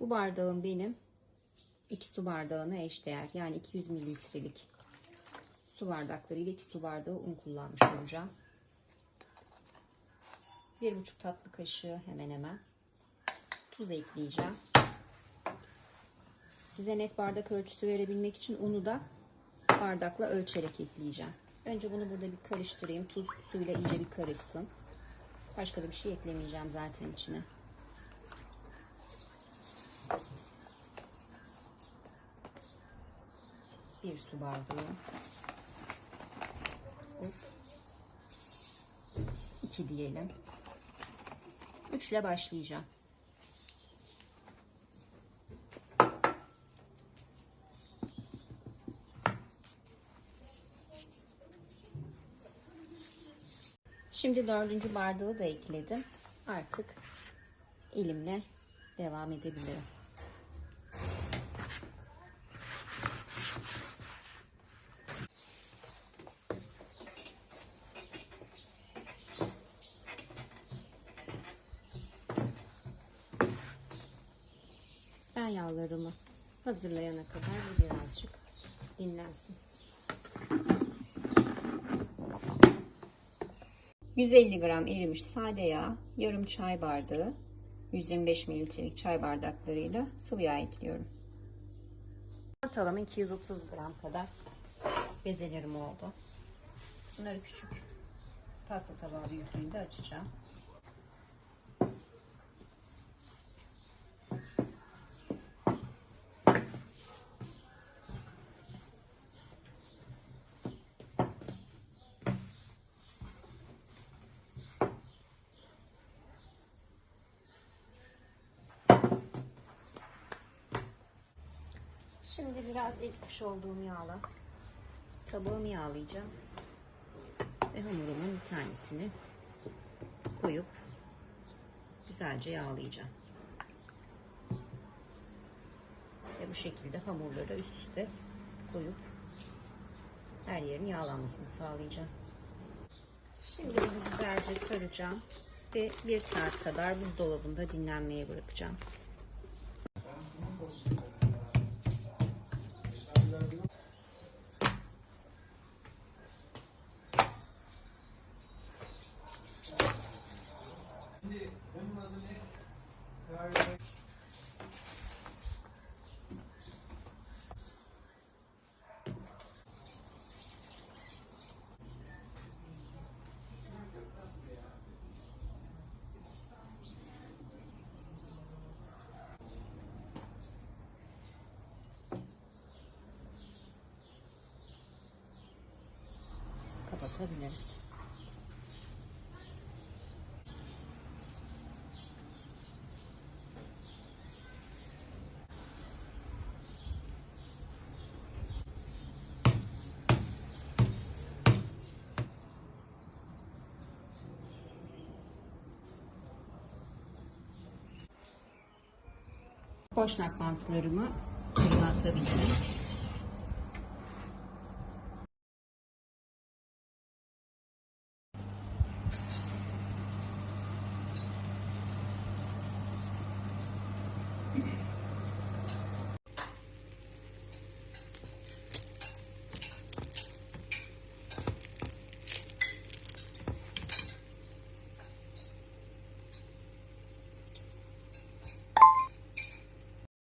Bu bardağım benim 2 su bardağına eşdeğer. Yani 200 mililitrelik su bardakları ile 2 su bardağı un kullanmış olacağım. 1,5 tatlı kaşığı hemen hemen tuz ekleyeceğim. Size net bardak ölçüsü verebilmek için unu da bardakla ölçerek ekleyeceğim. Önce bunu burada bir karıştırayım. Tuz suyla iyice bir karışsın. Başka da bir şey eklemeyeceğim zaten içine. Bir su bardağı. Hop. İki diyelim. Üçle başlayacağım. Şimdi dördüncü bardağı da ekledim. Artık elimle devam edebilirim. Ben yağlarımı hazırlayana kadar birazcık dinlensin. 150 gram erimiş sade yağ, yarım çay bardağı, 125 mililitrelik çay bardaklarıyla sıvı yağ ekliyorum. Ortalama 230 gram kadar bezelerim oldu. Bunları küçük pasta tabağı büyüklüğünde açacağım. Şimdi biraz ekmiş olduğum yağla tabağımı yağlayacağım. Ve hamurumun bir tanesini koyup güzelce yağlayacağım. Ve bu şekilde hamurları üst üste koyup her yerin yağlanmasını sağlayacağım. Şimdi bunu güzelce saracağım ve bir saat kadar buzdolabında dinlenmeye bırakacağım. Kapatabiliriz. Boşnak bantlarımı fırına.